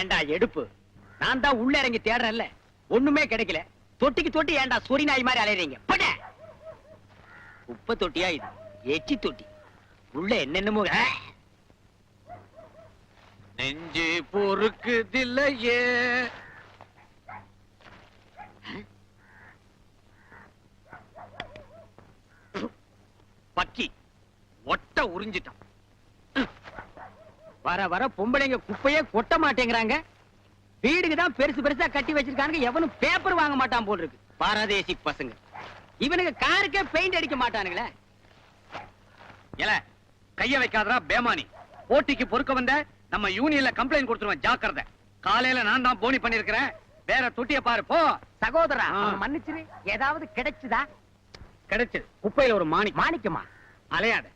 ஏன்டா எடுப்பு? நான் தான் உள்ள இறங்கி தேடுறேன்ல. ஒண்ணுமே கிடைக்கல. தொட்டிக்கு தொட்டி ஏன்டா சொரி நாய் மாதிரி அலையறீங்க? குப்பை தொட்டியா இது? எச்சி தொட்டி. உள்ள என்னென்னமோ! நெஞ்சு பொறுக்குதில்லையே. பக்கி. ஒட்ட உறிஞ்சிட்டான். வர வர பொம்பளைங்க குப்பையே கொட்ட மாட்டேங்கிறாங்க. வீடுக்கு தான் பெருசு பெருசா கட்டி வச்சிருக்காங்க எவனும் பேப்பர் வாங்க மாட்டான் போல் இருக்கு பாரதேசி பசங்க. இவனுக்கு காருக்கே பெயிண்ட் அடிக்க மாட்டானுங்களே. ஏல கைய வைக்காதடா பேமானி. போட்டிக்கு பொறுக்க வந்த நம்ம யூனியன்ல கம்ப்ளைண்ட் கொடுத்துருவேன் ஜாக்கிரதை. காலையில நான் தான் போனி பண்ணிருக்கிறேன். வேற தொட்டிய பாரு போ. சகோதரா மன்னிச்சிரு. ஏதாவது கிடைச்சுதா? கிடைச்சது குப்பையில ஒரு மாணி மாணிக்கமா? அலையாத.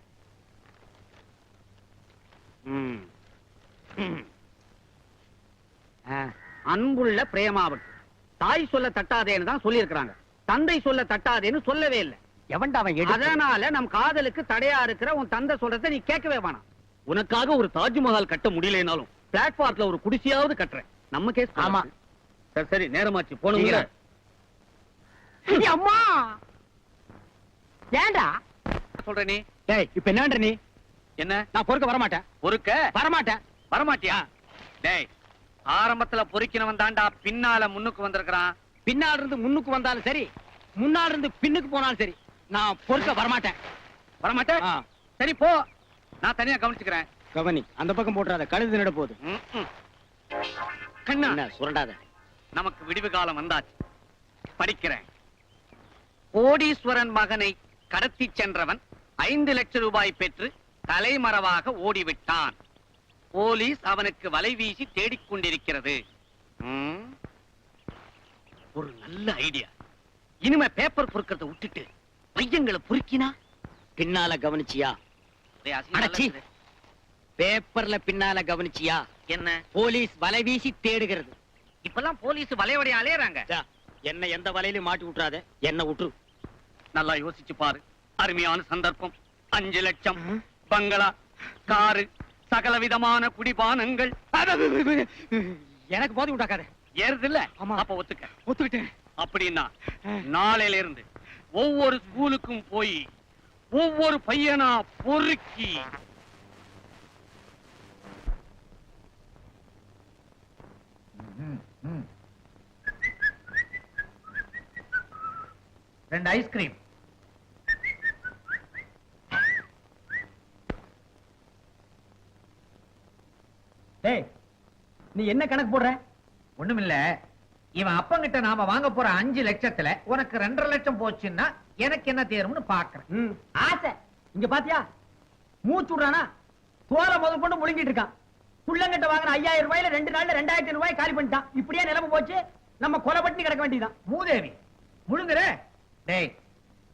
ம். அன்புள்ள பிரேமாவன். தாய் சொல்ல தட்டாதேன்னு தான் சொல்லியிருக்கிறாங்க. தந்தை சொல்ல தட்டாதேன்னு சொல்லவே இல்லை. எவன்டா அவன் அதனால நம் காதலுக்கு தடையா இருக்கிற உன் தந்தை சொல்றதை நீ கேட்கவே வேணாம். உனக்காக ஒரு தாஜ்மஹால் கட்ட முடியலனாலும் பிளாட்ஃபார்ம்ல ஒரு குடிசையாவது கட்டுறேன். நம்ம கேஸ் ஆமா. சரி சரி நேரமாச்சு. போனுங்க அம்மா! ஏன்டா? சொல்ற நீ. இப்ப என்னன்ற நீ? என்ன? நான் பொறுக்க வரமாட்டேன். பொறுக்க? வரமாட்டேன். வரமாட்டியா? டேய் ஆரம்பத்துல பொறுக்கினவன் தாண்டா பின்னால முன்னுக்கு வந்திருக்கிறான். பின்னால இருந்து முன்னுக்கு வந்தாலும் சரி முன்னால இருந்து பின்னுக்கு போனாலும் சரி நான் பொறுக்க வரமாட்டேன். வரமாட்டேன் சரி போ. நான் தனியா கவனிச்சுக்கிறேன். கவனி அந்த பக்கம் போட்டுறாத கழுது நட போகுது. கண்ணா. சுரண்டாத? நமக்கு விடிவு காலம் வந்தாச்சு. படிக்கிறேன். கோடீஸ்வரன் மகனை கடத்தி சென்றவன் ஐந்து லட்சம் ரூபாய் பெற்று தலைமறைவாக ஓடிவிட்டான். போலீஸ் அவனுக்கு வலை வீசி தேடிக் கொண்டிருக்கிறது. ம். ஒரு நல்ல ஐடியா. இனிமே பேப்பர் பொறுக்கிறத விட்டுட்டு பையங்களை பொறுக்கினா? பின்னால கவனிச்சியா. பேப்பர்ல பின்னால கவனிச்சியா? என்ன? போலீஸ் வலை வீசி தேடுகிறது. இப்பெல்லாம் போலீஸ் வலையோடைய அலையறாங்க. என்ன எந்த வலையிலும் மாட்டி விட்டுறாத. என்ன விட்டுரு. நல்லா யோசிச்சு பாரு. அருமையான சந்தர்ப்பம். அஞ்சு லட்சம். பங்களா காரு சகல விதமான குடிபானங்கள் எனக்கு போதை உண்டாக்காத. ஏறுது இல்ல ஆமா. அப்ப ஒத்துக்க. ஒத்துக்கிட்டேன். அப்படின்னா நாளையில இருந்து ஒவ்வொரு ஸ்கூலுக்கும் போய் ஒவ்வொரு பையனா பொறுக்கி. ரெண்டு ஐஸ்கிரீம். டேய் நீ என்ன கணக்கு போடுற? ஒண்ணுமில்ல. இவன் அப்பங்கிட்ட நாம வாங்க போற அஞ்சு லட்சத்துல உனக்கு ரெண்டரை லட்சம் போச்சுன்னா எனக்கு என்ன தேரும்னு பாக்குறேன். ம், ஆசை. இங்க பாத்தியா? மூச்சு விடுறானா? தோலை முதல் கொண்டு முழுங்கிட்டு இருக்கான். புள்ளங்கிட்ட வாங்கின ஐயாயிரம் ரூபாயில ரெண்டு நாள்ல ரெண்டாயிரத்தி ரூபாய் காலி பண்ணிட்டான். இப்படியே நிலைமை போச்சு. நம்ம கொலை பட்டி கிடக்க வேண்டியதான் மூதேவி முழுங்குற? டேய்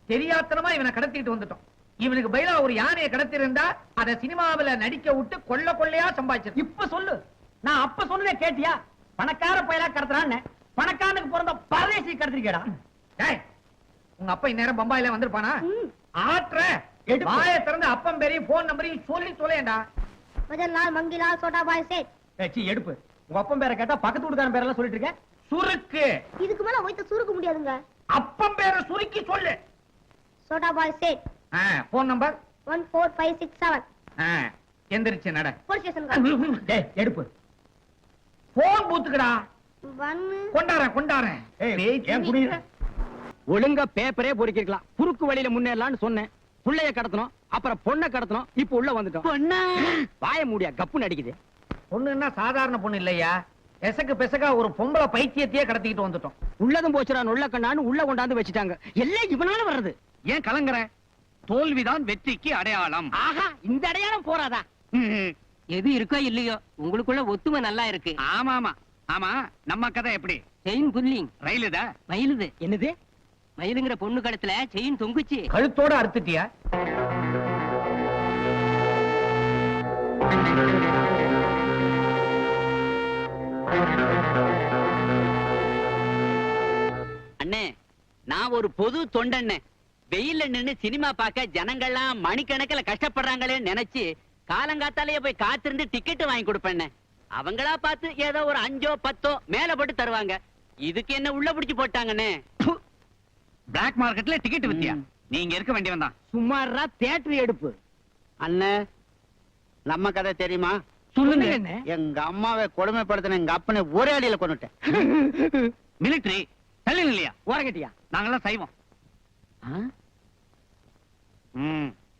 தெரியாத்தனமா இவனை கடத்திட்டு வந்துட்டோம். இவனுக்கு பதிலா ஒரு யானையை கடத்திருந்தா அத சினிமாவுல நடிக்க விட்டு கொள்ள கொள்ளையா சம்பாதிச்சிருப்பான் இப்ப சொல்லு. நான் அப்ப சொன்னதே கேட்டியா? பணக்கார பயலா கடத்துறான்னு. பணக்காரனுக்கு பிறந்த பரதேசி கடத்திருக்கேடா டேய் உங்க அப்பா இந்நேரம் பம்பாயில வந்திருப்பானா? ஆற்ற. வாயை திறந்து அப்பம் பேரையும் போன் நம்பரையும் சொல்லி தொலையண்டா. மதன்லால் மங்கிலால் சோட்டா பாய் சேட். ஏச்சி எடுப்பு. உங்க அப்பன் பேரை கேட்டா பக்கத்து வீட்டுக்காரன் பேரெல்லாம் சொல்லிட்டு இருக்க சுருக்கு. இதுக்கு மேல ஒய்த்த சுருக்க முடியாதுங்க. அப்பம் பேரை சுருக்கி சொல்லு. Chhota Bhai Sait. Phone number one four five six seven எந்திரிச்சு நட. போலீஸ் ஸ்டேஷன் டேய் எடுப்பு. போன் பூத்துக்கடா. ஒன்னு கொண்டாரேன் கொண்டாரேன் ஏய், ஏன் புரியுற ஒழுங்கா பேப்பரே பொறுக்கிருக்கலாம். குறுக்கு வழியில முன்னேறலாம்னு சொன்னேன். புள்ளைய கடத்தணும் அப்புறம் பொண்ணை கடத்தணும் இப்ப உள்ள வந்துட்டோம். பொண்ணா? வாய மூடியா கப்புன்னு அடிக்குது. பொண்ணுன்னா சாதாரண பொண்ணு இல்லையா? எசக்கு பெசகா ஒரு பொம்பளை பைத்தியத்தையே கடத்திக்கிட்டு வந்துட்டோம். உள்ளதும் போச்சுடா உள்ள கண்ணான்னு உள்ள கொண்டாந்து வச்சுட்டாங்க. எல்லாம் இவனால வர்றது. ஏன் கலங்குற? தோல்விதான் வெற்றிக்கு அடையாளம். ஆஹா இந்த அடையாளம் போறாதா. எது இருக்கோ இல்லையோ உங்களுக்குள்ள ஒத்துமை நல்லா இருக்கு. ஆமா ஆமா ஆமா நம்ம கதை எப்படி? செயின் புல்லிங் ரயிலுதா? மயிலுது. என்னது? மயிலுங்கிற பொண்ணு கடத்துல செயின் தொங்குச்சு. கழுத்தோட அறுத்துட்டியா? அண்ணே நான் ஒரு பொது தொண்டண்ணே. வெயில்ல நின்னு சினிமா பார்க்க ஜனங்கள்லாம் மணிக்கணக்கில் கஷ்டப்படுறாங்களே நினைச்சு காலங்காத்தாலேயே போய் காத்திருந்து டிக்கெட் வாங்கி கொடுப்பேண்ணே அவங்களா பார்த்து ஏதோ ஒரு அஞ்சோ பத்தோ மேல போட்டு தருவாங்க. இதுக்கு என்ன உள்ள புடிச்சு போட்டாங்கண்ணே பிளாக் மார்க்கெட்ல டிக்கெட் வித்தியா. நீங்க இருக்க வேண்டியவன் தான். சும்மாறா தேட்டர் எடுப்பு. அண்ணே நம்ம கதை தெரியுமா? சொல்லுங்க. எங்க அம்மாவை கொடுமைப்படுத்தின எங்க அப்பனை ஒரே அடியில கொண்டுட்டேன் மிலிட்டரி தள்ளி இல்லையா? ஓரங்கட்டியா நாங்கெல்லாம் செய்வோம்.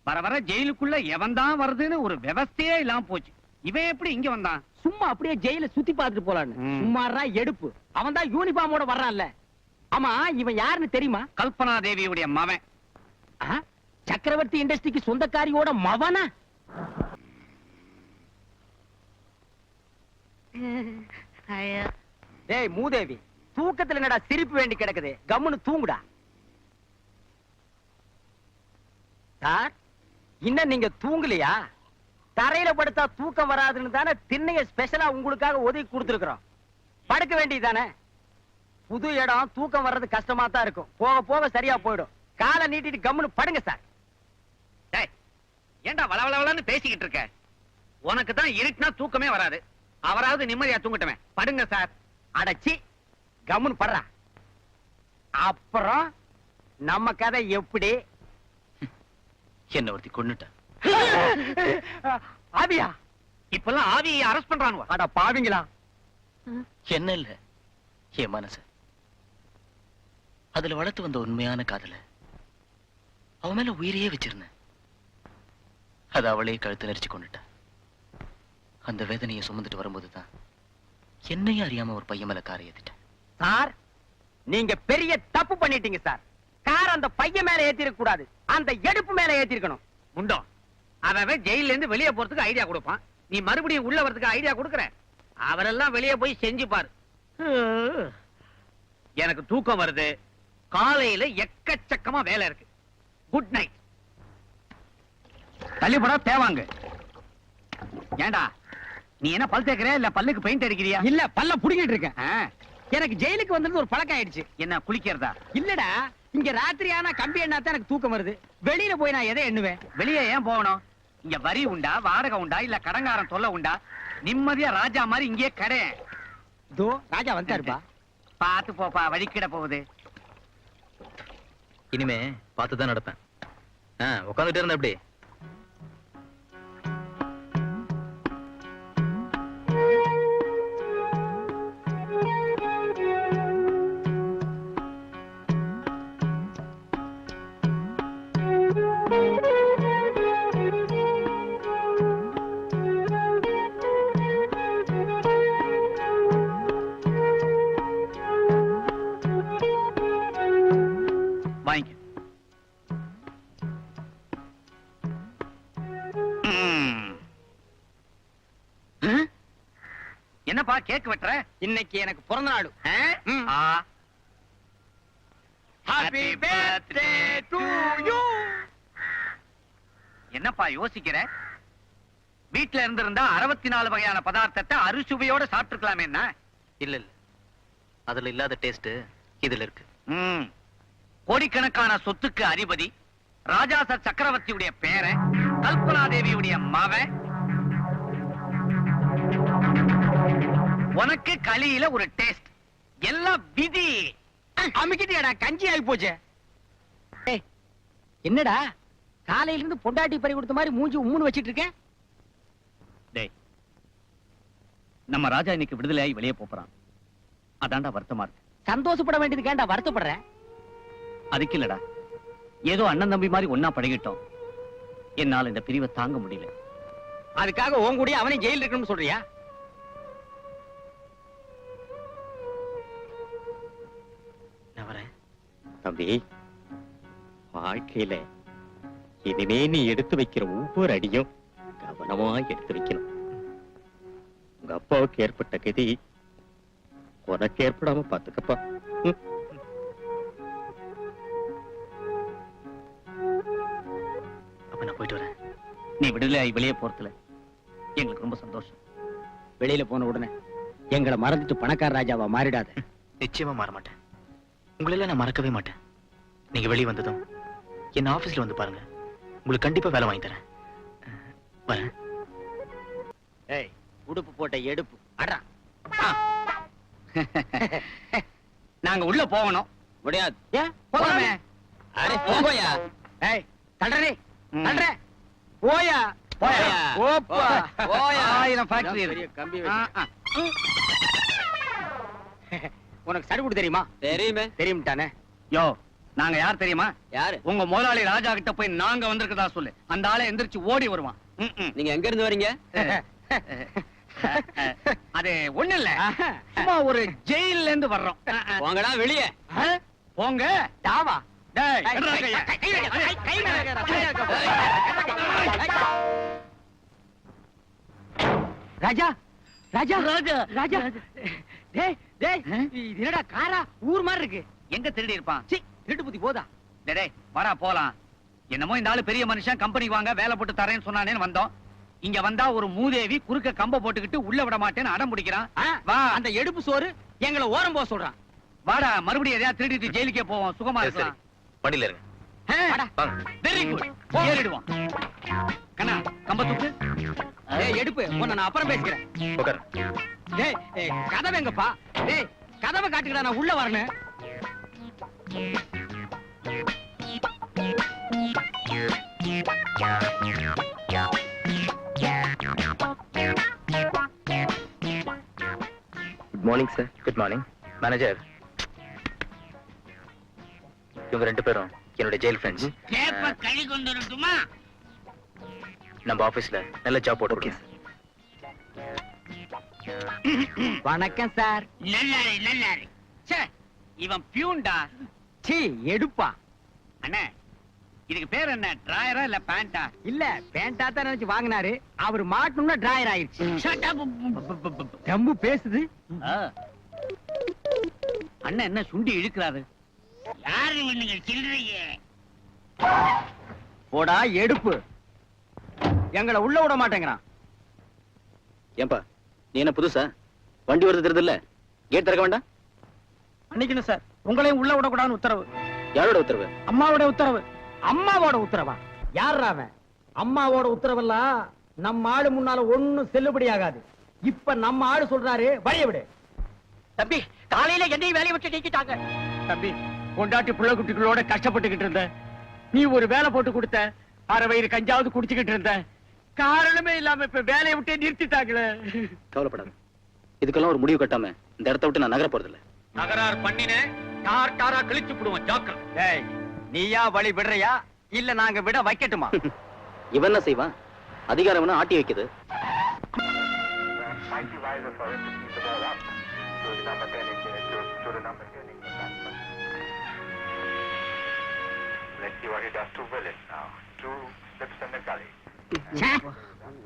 வர வர ஜெயிலுக்குள்ள எவன் தான் வருதுன்னு ஒரு விவஸ்தையே இல்லாம போச்சு. இவன் எப்படி இங்க வந்தான்? சும்மா அப்படியே ஜெயில சுத்தி பார்த்துட்டு போலான்னு. சும்மாறா எடுப்பு. அவன் தான் யூனிஃபார்மோட வர்றான்ல. ஆமா இவன் யாருன்னு தெரியுமா? கல்பனா தேவியுடைய மவன்? சக்கரவர்த்தி இண்டஸ்ட்ரிக்கு சொந்தக்காரியோட மவனா? டேய் மூதேவி தூக்கத்துல என்னடா சிரிப்பு வேண்டி கிடக்குது? கம்முன்னு தூங்குடா. சார் இன்னும் நீங்க தூங்கலையா? தரையில படுத்தா தூக்கம் வராதுன்னு தானே திண்ணைய ஸ்பெஷலா உங்களுக்காக ஒதுக்கி கொடுத்துருக்குறோம். படுக்க வேண்டியதானே புது இடம் தூக்கம் வர்றது கஷ்டமா தான் இருக்கும். போக போக சரியா போயிடும். காலை நீட்டிட்டு கம்முன்னு படுங்க சார். டேய், ஏன்டா வளவளவலன்னு பேசிக்கிட்டு இருக்க? உனக்கு தான் இருட்டுனா தூக்கமே வராது. அவராவது நிம்மதியா தூங்கட்டுமே. படுங்க சார். அடச்சி கம்முன்னு படுறா. அப்புறம் நம்ம கதை எப்படி? என்ன ஒருத்தி கொன்னுட்ட. ஆவியா? இப்பெல்லாம் ஆவியை அரெஸ்ட் பண்றானுவா? அட பாவிங்களா. என்ன இல்ல என் மனசு. அதுல வளர்த்து வந்த உண்மையான காதல அவன் மேல உயிரையே வச்சிருந்தேன். அது அவளே கழுத்து நெரிச்சு கொண்டுட்டா. அந்த வேதனையை சுமந்துட்டு வரும்போதுதான் என்னையும் அறியாம ஒரு பையன் மேல காரை ஏத்திட்டேன். சார் நீங்க பெரிய தப்பு பண்ணிட்டீங்க சார். கார் அந்த பையன் மேல ஏத்திருக்க கூடாது. அந்த எடுப்பு மேல ஏத்திருக்கணும். முண்டோ அவன் ஜெயில இருந்து வெளியே போறதுக்கு ஐடியா கொடுப்பான். நீ மறுபடியும் உள்ள வரதுக்கு ஐடியா கொடுக்கற. அவரெல்லாம் வெளியே போய் செஞ்சு பாரு. எனக்கு தூக்கம் வருது. காலையில எக்கச்சக்கமா வேலை இருக்கு. குட் நைட் தள்ளிப்படா தேவாங்க. ஏண்டா நீ என்ன பல் தேய்க்கிறியா இல்ல பல்லுக்கு பெயிண்ட் அடிக்கிறியா? இல்ல பல்ல புடிங்கிட்டு இருக்கேன். எனக்கு ஜெயிலுக்கு வந்தது ஒரு பழக்கம் ஆயிடுச்சு. என்ன குளிக்கிறதா? இல்லடா இங்க ராத்திரி ஆனா கம்பி எண்ணா தான் எனக்கு தூக்கம் வருது. வெளியில போய் நான் எதை எண்ணுவேன்? வெளியே ஏன் போகணும்? இங்க வரி உண்டா வாடகை உண்டா இல்ல கடங்காரன் தொல்லை உண்டா? நிம்மதியா ராஜா மாதிரி இங்கேயே கடை இதோ ராஜா வந்தாருப்பா. பாத்து போப்பா வழிக்கிட போகுது. இனிமே பார்த்துதான் நடப்பேன். உட்காந்துட்டு இருந்த எப்படி? கேக் வெட்டுற? இன்னைக்கு எனக்கு பிறந்த நாடு you. என்னப்பா யோசிக்கிற? வீட்ல இருந்திருந்தா அறுபத்தி நாலு வகையான பதார்த்தத்தை அறுசுவையோட சாப்பிட்டுருக்கலாமே என்ன? இல்ல இல்ல. அதுல இல்லாத டேஸ்ட் இதுல இருக்கு. கோடிக்கணக்கான சொத்துக்கு அதிபதி ராஜாச சக்கரவர்த்தியுடைய பேரன் கல்பனா தேவியுடைய மவன் உனக்கு களியில ஒரு டேஸ்ட் எல்லாம் விதி. அமுக்கிட்டியாடா கஞ்சி ஆகி போச்சு. என்னடா? காலையில இருந்து பொண்டாட்டி பறி கொடுத்த மாதிரி மூஞ்சி உம்முன்னு வச்சிட்டு இருக்கேன்? டேய் நம்ம ராஜா இன்னைக்கு விடுதலையாகி வெளியே போறான். அதான்டா வருத்தமா இருக்கு. சந்தோஷப்பட வேண்டியது கேண்டா வருத்தப்படுற? அதுக்கு இல்லடா. ஏதோ அண்ணன் தம்பி மாதிரி ஒன்னா பழகிட்டோம். என்னால இந்த பிரிவை தாங்க முடியல. அதுக்காக உன் கூடயே அவனையும் ஜெயில இருக்கணும்னு சொல்றியா? தம்பி. வாழ்க்கையில இனிமே நீ எடுத்து வைக்கிற ஒவ்வொரு அடியும் கவனமா எடுத்து வைக்கணும். உங்க அப்பாவுக்கு ஏற்பட்ட கதி உனக்கு ஏற்படாம பாத்துக்கப்பா. அப்ப நான் போயிட்டு வரேன். நீ விடுதலையாகி வெளியே போறதுல எங்களுக்கு ரொம்ப சந்தோஷம். வெளியில போன உடனே எங்களை மறந்துட்டு பணக்கார ராஜாவா மாறிடாத. நிச்சயமா மாற மாட்டேன். உங்களெல்லாம் நான் மறக்கவே மாட்டேன். நீங்க வெளியே வந்ததும் என்ன ஆபீஸ்ல வந்து பாருங்க. உங்களுக்கு கண்டிப்பா வேலை வாங்கி தரேன். வரேன். ஏய் உடுப்பு போட்ட எடுப்பு. அடா நாங்க உள்ள போகணும். முடியாது. ஏன் போலாமே அரே போங்கயா ஏய் தள்ளுறே. தள்ளுற. போயா. போயா. போயா. ஓப்பா போயா. ஆயிரம் ஃபேக்டரி பெரிய கம்பி வச்சு. உனக்கு சடுகுடு தெரியுமா? தெரியுமே. தெரியும்ட்டானே? யோ நாங்க யார் தெரியுமா? யாரு? உங்க முதலாளி ராஜா கிட்ட போய் நாங்க வந்திருக்கதா சொல்லு. அந்த ஆளை எந்திரிச்சு ஓடி வருவான். நீங்க எங்க இருந்து வரீங்க? அது ஒண்ணு இல்ல. சும்மா ஒரு ஜெயில்ல இருந்து வர்றோம். போங்கடா வெளியே? போங்க. தாவா. ராஜா ராஜா ராஜா. ராஜா. டேய் டேய் இது என்னடா காரா? ஊர் மாதிரி இருக்கு. எங்க திருடி இருப்பான்? திருட்டு புத்தி போதா? டேய், டேய் வரா போலாம். என்னமோ இந்த ஆளு பெரிய மனுஷன் கம்பெனிக்கு வாங்க வேலை போட்டு தரேன்னு சொன்னானேன்னு வந்தோம். இங்க வந்தா ஒரு மூதேவி குறுக்க கம்ப போட்டுக்கிட்டு உள்ள விட மாட்டேன்னு அடம் பிடிக்கிறான். வா. அந்த எடுப்பு சோறு எங்களை ஓரம் போக சொல்றான். வாடா மறுபடியும் எதையா திருடிட்டு ஜெயிலுக்கே போவோம். சுகமா இருக்கலாம். இருங்க. வெரி குட் ஏறிடுவான் கண்ணா கம்ப தூக்கு. எடுப்பு. உன்னை நான் அப்புறம் பேசிக்கிறேன். உட்காரு. டேய் ஏய், கதவு எங்கப்பா? டேய் கதவை காட்டுக்கடா நான் உள்ள வரணும் good morning sir good morning manager இவங்க ரெண்டு பேரும் என்னோட ஜெயில் ஃப்ரெண்ட்ஸ் கேப்ப கழி கொண்டு வரட்டுமா? நம்ம ஆபீஸ்ல நல்ல ஜாப் போட்டு வணக்கம் சார் நல்லாரு நல்லாரு. ச்சே இவன் பியூன்டா. சீ எடுப்பா. அண்ணே இதுக்கு பேர் என்ன டிராயரா இல்ல பேண்டா இல்ல பேண்டா தான் நினைச்சு வாங்கினாரு. அவர் மாட்டணும்னா டிராயர் ஆயிடுச்சு ரொம்ப பேசுது. அண்ணன் என்ன சுண்டி இழுக்கிறாரு? யாரு நீங்க சில்லறைய? போடா எடுப்பு. எங்களை உள்ள விட மாட்டேங்கிறான். ஏன்பா நீ என்ன புதுசா? வண்டி வருது தெரியுது இல்ல கேட் திறக்க வேண்டாம்? மன்னிக்கணும் சார்? உங்களையும் உள்ள விடக்கூடாதுன்னு உத்தரவு. யாரோட உத்தரவு? அம்மாவோட உத்தரவு. அம்மாவோட உத்தரவா? யார் அவன்? அம்மாவோட உத்தரவெல்லாம் நம்ம ஆளு முன்னால ஒண்ணும் செல்லுபடி ஆகாது. இப்ப நம்ம ஆளு சொல்றாரு வழிய விடு. தம்பி காலையில என்னையும் வேலையை விட்டு நீக்கிட்டாங்க. தம்பி பொண்டாட்டி புள்ள குட்டிகளோட கஷ்டப்பட்டுக்கிட்டு இருந்த. நீ ஒரு வேலை போட்டு கொடுத்த. அரை வயிறு கஞ்சாவது குடிச்சுக்கிட்டு இருந்த. காரணமே இல்லாம இப்ப வேலையை விட்டே நிறுத்திட்டாங்களே. கவலைப்படாத. இதுக்கெல்லாம் ஒரு முடிவு கட்டாம இந்த இடத்த விட்டு நான் நகர போறது இல்ல தகராறு கார் காரா கிழிச்சு விடுவோம் ஜாக்கிரம் டேய் நீயா வழி விடுறியா? இல்ல நாங்க விட வைக்கட்டுமா? இவன் என்ன செய்வான்? அதிகாரம் ஆட்டி வைக்குது?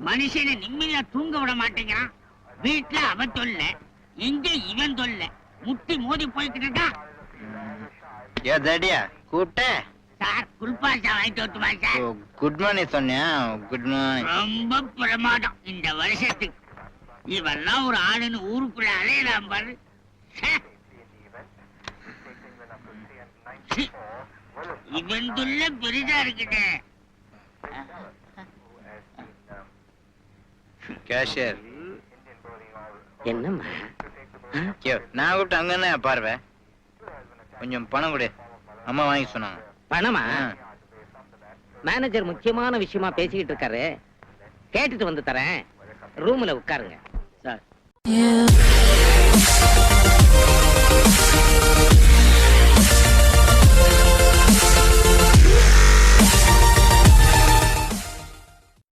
மனுஷனை நிம்மதியா தூங்க விட மாட்டேங்கிறான். வீட்டுல அவன் தொல்ல இங்க இவன் தொல்ல. முட்டி மோதி போய்கிட்டு ஏ தடியா கூப்பிட்ட? சார் குல்பாசா வாங்கிட்டு வரட்டுமா சார் குட் மார்னிங் சொன்னியா? குட் மார்னிங் ரொம்ப பிரமாதம். இந்த வருஷத்துக்கு இவெல்லாம் ஒரு ஆளுன்னு ஊருக்குள்ள அலையலாம் பாரு. இவன் தொல்ல பெரிதா இருக்குதே கேஷியர் என்னம்மா? நான் கூப்பிட்டு அங்க என்ன பார்வை. கொஞ்சம் பணம் கொடு. அம்மா வாங்கி சொன்னாங்க. பணமா? மேனேஜர் முக்கியமான விஷயமா பேசிக்கிட்டு இருக்காரு. கேட்டுட்டு வந்து தரேன். ரூம்ல உட்காருங்க. சார்.